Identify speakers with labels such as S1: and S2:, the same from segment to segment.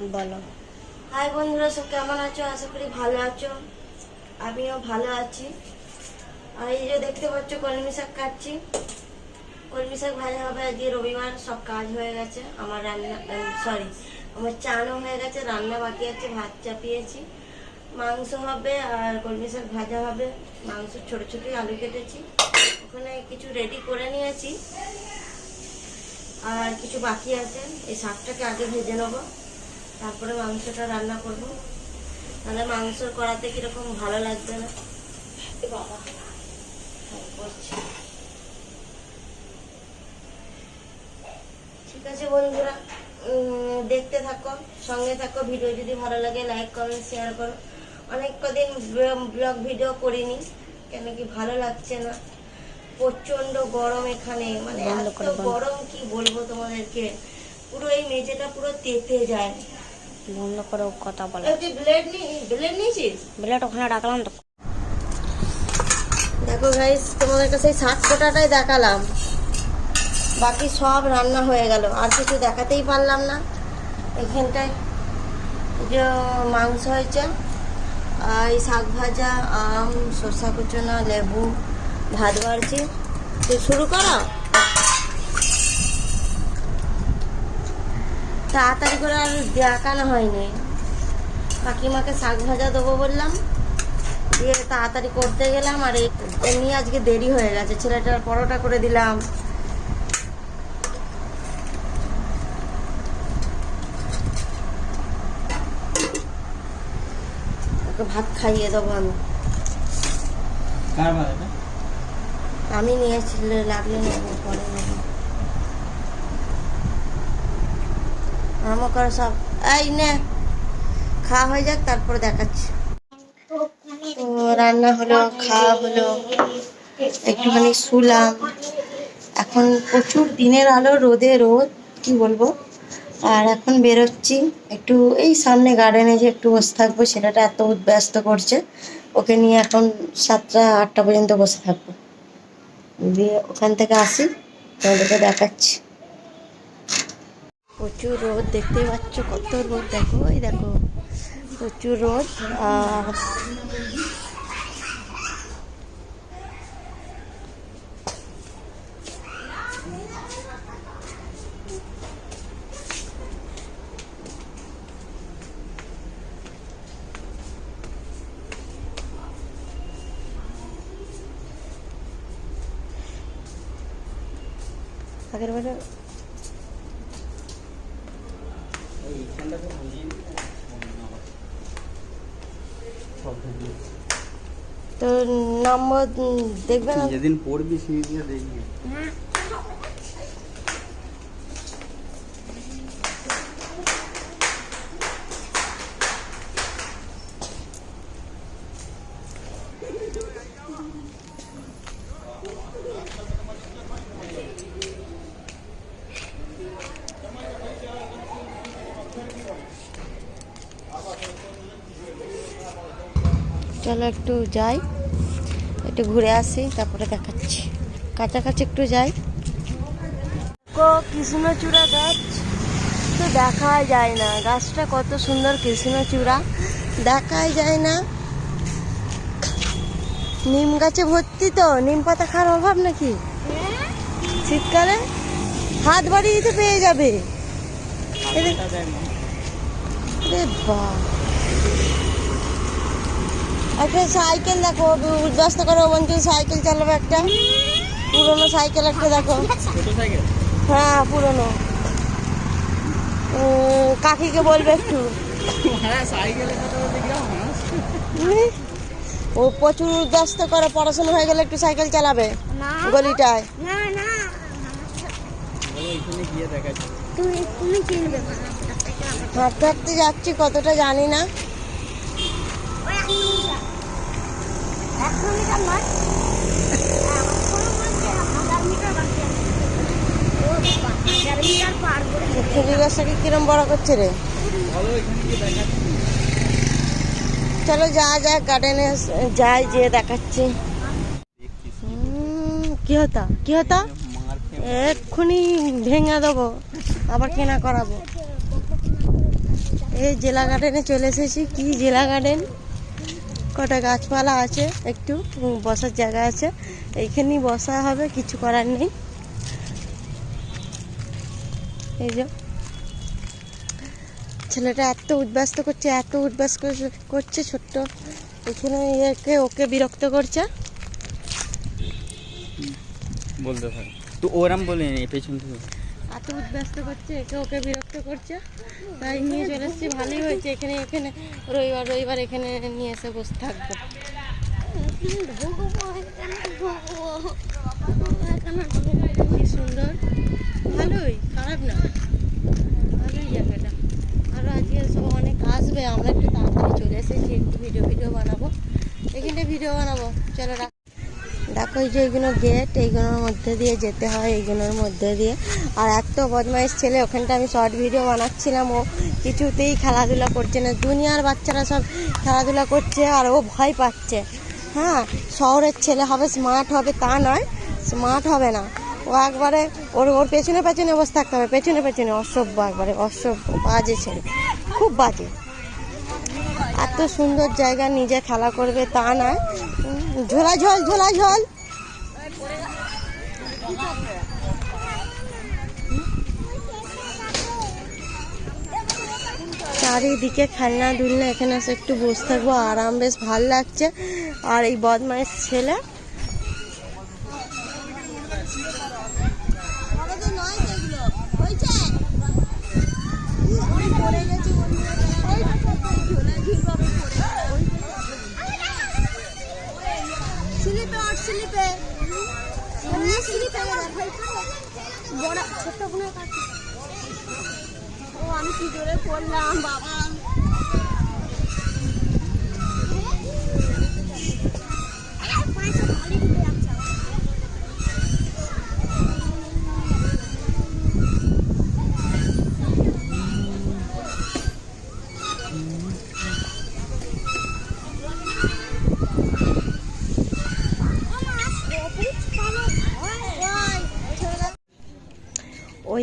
S1: বলো।
S2: হাই বন্ধুরা, সব কেমন আছো? আশা করি ভালো আছো। আমিও ভালো আছি। আর এই যে দেখতে পাচ্ছ, কলমি শাক কাটছি। কলমি শাক ভাজা হবে আজকে রবিবার, সব কাজ হয়ে গেছে। আমার রান্না সরি আমার চানও হয়ে গেছে, রান্না বাকি আছে, ভাত চাপিয়েছি। মাংস হবে আর কলমি শাক ভাজা হবে। মাংস ছোট ছোট আলু কেটেছি। ওখানে কিছু রেডি করে নিয়েছি। আর কিছু বাকি আছে, এই শাকটাকে আগে ভেজে নেব। তারপরে মাংসটা রান্না করব। তাহলে মাংস করাতে কীরকম ভালো লাগবে না? বাবা। হ্যাঁ, করছি। ঠিক আছে বন্ধুরা দেখতে থাকো সঙ্গে থাকো ভিডিও যদি ভালো লাগে লাইক কমেন্ট শেয়ার করো। অনেক কদিন ব্লগ ভিডিও করিনি কেন কি ভালো লাগছে না? প্রচণ্ড গরম এখানে মানে এত গরম কি বলব তোমাদেরকে? পুরো এই মেঝেটা পুরো তেতে যায়।
S1: বন্ধ করে কথা বলে।
S2: ব্লেড
S1: ওখানে রাখলাম তো।
S2: দেখো গাইস তোমাদের কাছে শাক কোটাটাই দেখালাম। বাকি সব রান্না হয়ে গেল। আর কিছু দেখাতেই পারলাম না। এখানটায় যে মাংস হয়েছে আর এই শাক ভাজা আম শসা কুচনা লেবু ভাত বাড়ছি। তুই শুরু করো। তাড়াতাড়ি করে আর দেখানো হয়নি? কাকিমাকে শাক ভাজা দেবো বললাম। দিয়ে তাড়াতাড়ি করতে গেলাম আর এমনি আজকে দেরি হয়ে গেছে ছেলেটার পরোটা করে দিলাম। ওকে ভাত খাইয়ে দেবো আমি। আমি নিয়েছি লাগলে নেব পরে করে সব, এই নে, খাওয়া হয়ে যাক, তারপরে দেখাচ্ছি। রান্না হলো, খাওয়া হলো, একটুখানি শুলাম। এখন প্রচুর দিনের আলো, রোদে রোদ, কি বলব? আর এখন বেরোচ্ছি, একটু এই সামনে গার্ডেনে যে একটু বসে থাকব, ছেলেটা এত ব্যস্ত করছে, ওকে নিয়ে এখন সাতটা, আটটা পর্যন্ত বসে থাকব। দিয়ে ওখান থেকে আসি, তোমাদেরকে দেখাচ্ছি। প্রচুর রোদ দেখতেই পাচ্ছ কত রোদ। দেখো ওই দেখো প্রচুর রোদ আগের বারে তো নম্বর দেখবে না
S3: যেদিন পড়বি সেই দিয়ে দেখবি
S2: চলো একটু যাই। একটু ঘুরে আসি তারপরে দেখাচ্ছি। কাছাকাছি একটু যাই। কো কৃষ্ণচূড়া গাছ তো দেখাই যায় না। গাছটা কত সুন্দর কৃষ্ণচূড়া। দেখাই যায় না। নিম গাছে ভর্তি তো। নিম পাতা খাওয়ার অভাব নাকি? শীতকালে হাত বাড়িয়ে দিতে পেয়ে যাবে। বাহ একটা সাইকেল দেখো উদ্বাস্ত করে বঞ্চল সাইকেল চালাবে একটা। পুরনো সাইকেল একটা দেখো। হ্যাঁ পুরনো। কাকিকে বলবে একটু। ও প্রচুর উদ্বাস্ত করে পড়াশোনা হয়ে গেলে একটু সাইকেল চালাবে গলিটায়। হাঁটতে হাঁটতে যাচ্ছি কতটা জানি না। বড় করছে রে? চলো যা যা গার্ডেনে যাই যে দেখাচ্ছি। কি হতা? কি হতা? এক্ষুনি ভেঙে দেবো, আবার কেনা করাবো। এই জেলা গার্ডেনে চলে এসেছি। কি জেলা গার্ডেন কটা গাছপালা আছে, একটু বসার জায়গা আছে। এইখানেই বসা হবে, কিছু করার নেই। এই যে। ছেলেটা এত উদ্বাস্ত করছে, এত উদ্বাস্ত করছে- ছোট্ট। এখানে একে, ওকে বিরক্ত করছে।
S3: বলতে তো ওরম বলে পেছন থেকে।
S2: এত উদ্বাস্ত করছে, একে ওকে বিরক্ত করছে। তাই নিয়ে চলে এসেছি, ভালোই হয়েছে। এখানে এখানে, রবিবার রবিবার এখানে নিয়ে এসে বসে থাকব। কি সুন্দর। ভালোই, খারাপ না। ভালোই জায়গাটা। আরও আজকে সব অনেক আসবে, আমরা একটু তাড়াতাড়ি চলে এসেছি, একটু ভিডিও ভিডিও বানাবো। এখানে ভিডিও বানাবো। চলো রাখ এই যে গেট এইগুলোর মধ্যে দিয়ে যেতে হয় এইগুলোর মধ্যে দিয়ে। আর এত বদমাইশ ছেলে ওখানটা আমি শর্ট ভিডিও বানাচ্ছিলাম ও কিছুতেই খেলাধুলা করছে না। দুনিয়ার বাচ্চারা সব খেলাধুলা করছে আর ও ভয় পাচ্ছে। হ্যাঁ শহরের ছেলে হবে স্মার্ট হবে তা নয় স্মার্ট হবে না। ও একবারে ওর ওর পেছনে পেছনে বসে থাকতে হবে পেছনে পেছনে অসভ্য একবারে অসভ্য বাজে ছেলে খুব বাজে। এত সুন্দর জায়গা নিজে খেলা করবে তা নয়। উম, ঝোলা ঝোল ঝোলা ঝোল চারিদিকে খেলনা দুলনা এখানে এসে একটু বসে থাকব, আরাম, বেশ ভালো লাগছে। আর এই বদমাইশ ছেলে
S1: বড় ছোট্ট কাছে। ও আমি কি করে পড়লাম বাবা?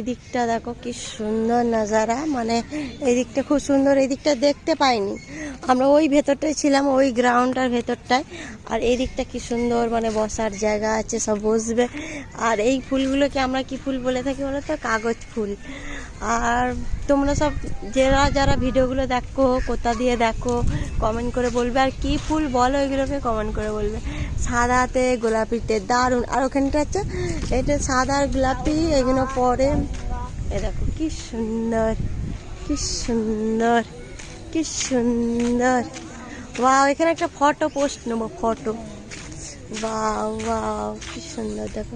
S2: দিকটা দেখো কি সুন্দর নাজারা। মানে এই দিকটা খুব সুন্দর, এই দিকটা দেখতে পাইনি। আমরা ওই ভেতরটায় ছিলাম, ওই গ্রাউন্ডটার ভেতরটায়। আর এই দিকটা কি সুন্দর মানে বসার জায়গা আছে, সব বসবে। আর এই ফুলগুলোকে আমরা কি ফুল বলে থাকি বলো তো কাগজ ফুল। আর তোমরা সব যারা যারা ভিডিওগুলো দেখো, কোথা দিয়ে দেখো কমেন্ট করে বলবে। আর কি ফুল বলো এগুলোকে কমেন্ট করে বলবে। সাদাতে গোলাপিতে দারুণ। আর ওখানটা হচ্ছে, এটা সাদা আর গোলাপি, এগুলো পরে। এ দেখো, কি সুন্দর কি সুন্দর কি সুন্দর। বাও এখানে একটা ফটো পোস্ট নেব ফটো বাও কি সুন্দর, দেখো।